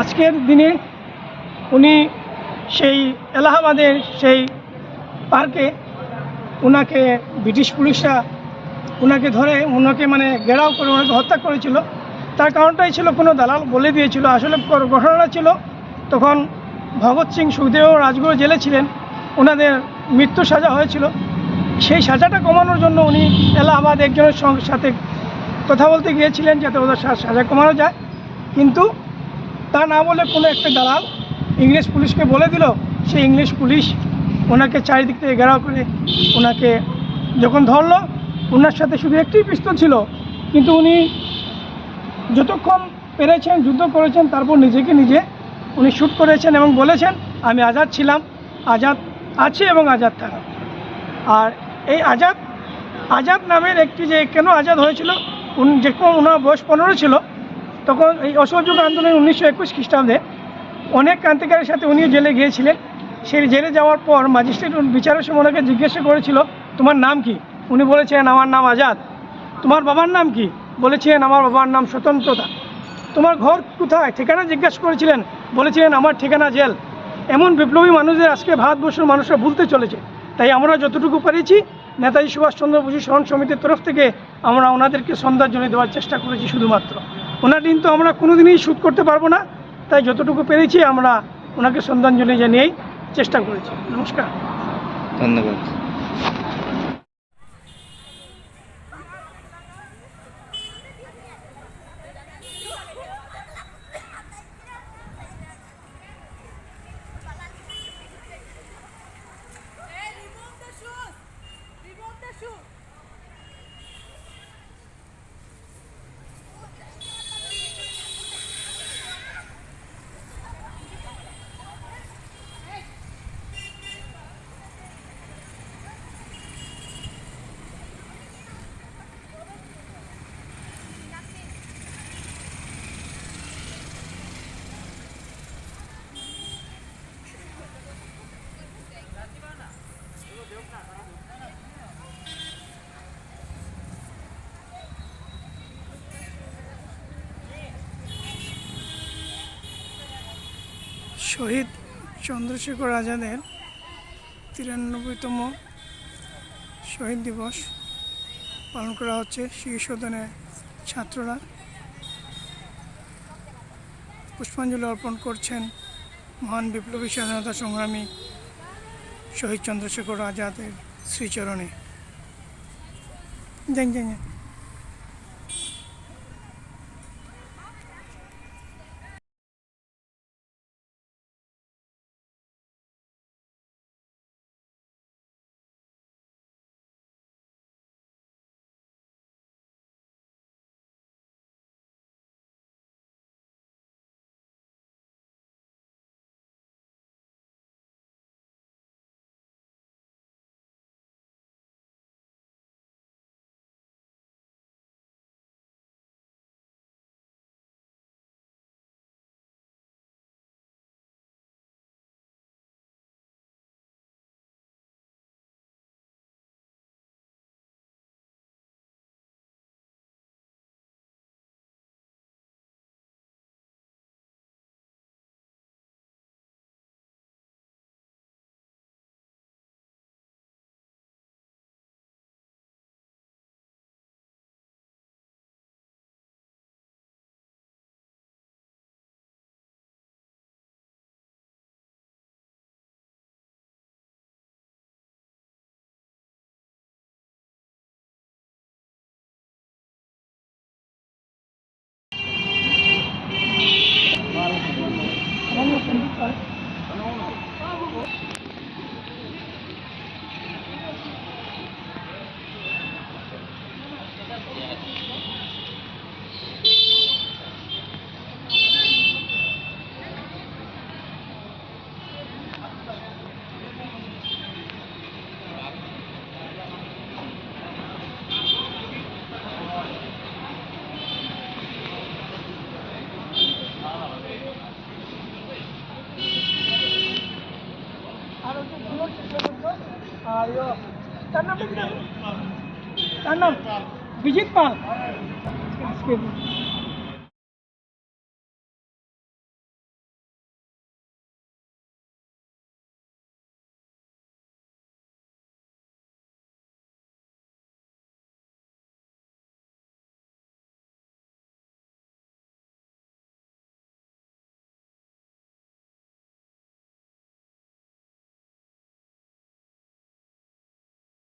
আজকের দিনে উনি সেই এলাহাবাদের সেই পার্কে ওনাকে ব্রিটিশ পুলিশরা ওনাকে ধরে ওনাকে মানে ঘেরাও করে ওনাকে হত্যা করেছিল। তার কারণটাই ছিল কোনো দালাল বলে দিয়েছিল। আসলে ঘটনাটা ছিল তখন ভগৎ সিং সুখদেব রাজগুরু জেলে ছিলেন। ওনাদের মৃত্যু সাজা হয়েছিল। সেই সাজাটা কমানোর জন্য উনি এলাহাবাদ একজনের সাথে কথা বলতে গিয়েছিলেন যাতে ওদের সাজা কমানো যায়। কিন্তু তা না বলে কোনো একটা দালাল ইংরেজ পুলিশকে বলে দিল, সেই ইংলিশ পুলিশ ওনাকে চারিদিক থেকে ঘেরাও করে ওনাকে যখন ধরলো, ওনার সাথে শুধু একটি পিস্তল ছিল, কিন্তু উনি যতক্ষণ পেরেছেন, যুদ্ধ করেছেন, তারপর নিজেকে নিজে উনি শ্যুট করেছেন এবং বলেছেন, আমি আজাদ ছিলাম, আজাদ আছি এবং আজাদ থাকা আর এই আজাদ আজাদ নামের একটি যে কেন আজাদ হয়েছিল যে কোনো ওনার বয়স পনেরো ছিল তখন এই অসহযোগ আন্দোলন উনিশশো একুশ খ্রিস্টাব্দে অনেক ক্রান্তিকারীর সাথে উনিও জেলে গিয়েছিলেন। সেই জেলে যাওয়ার পর ম্যাজিস্ট্রেট সময় ওনাকে জিজ্ঞাসা করেছিল, তোমার নাম কি? উনি বলেছেন, আমার নাম আজাদ। তোমার বাবার নাম কি? বলেছিলেন আমার বাবার নাম স্বতন্ত্রতা। তোমার ঘর কোথায়? ঠিকানা জিজ্ঞাসা করেছিলেন। বলেছিলেন আমার ঠিকানা জেল। এমন বিপ্লবী মানুষদের আজকে ভারতবর্ষের মানুষরা ভুলতে চলেছে। তাই আমরা যতটুকু পেরেছি, নেতাজি সুভাষচন্দ্র বসু স্মরণ সমিতির তরফ থেকে আমরা ওনাদেরকে শ্রদ্ধাঞ্জলি দেওয়ার চেষ্টা করেছি শুধুমাত্র। ওনার ঋণ তো আমরা কোনোদিনই শোধ করতে পারব না। তাই যতটুকু পেরেছি আমরা ওনাকে শ্রদ্ধাঞ্জলি জানিয়েই চেষ্টা করেছি। নমস্কার। ধন্যবাদ। শহীদ চন্দ্রশেখর আজাদের তিরানব্বইতম শহীদ দিবস পালন করা হচ্ছে শিশু সদনের ছাত্ররা। পুষ্পাঞ্জলি অর্পণ করছেন মহান বিপ্লবী স্বাধীনতা সংগ্রামী শহীদ চন্দ্রশেখর আজাদের শ্রীচরণে। যান যান তার নামটা কি জানো? তার নাম বিজিত পাল আজকে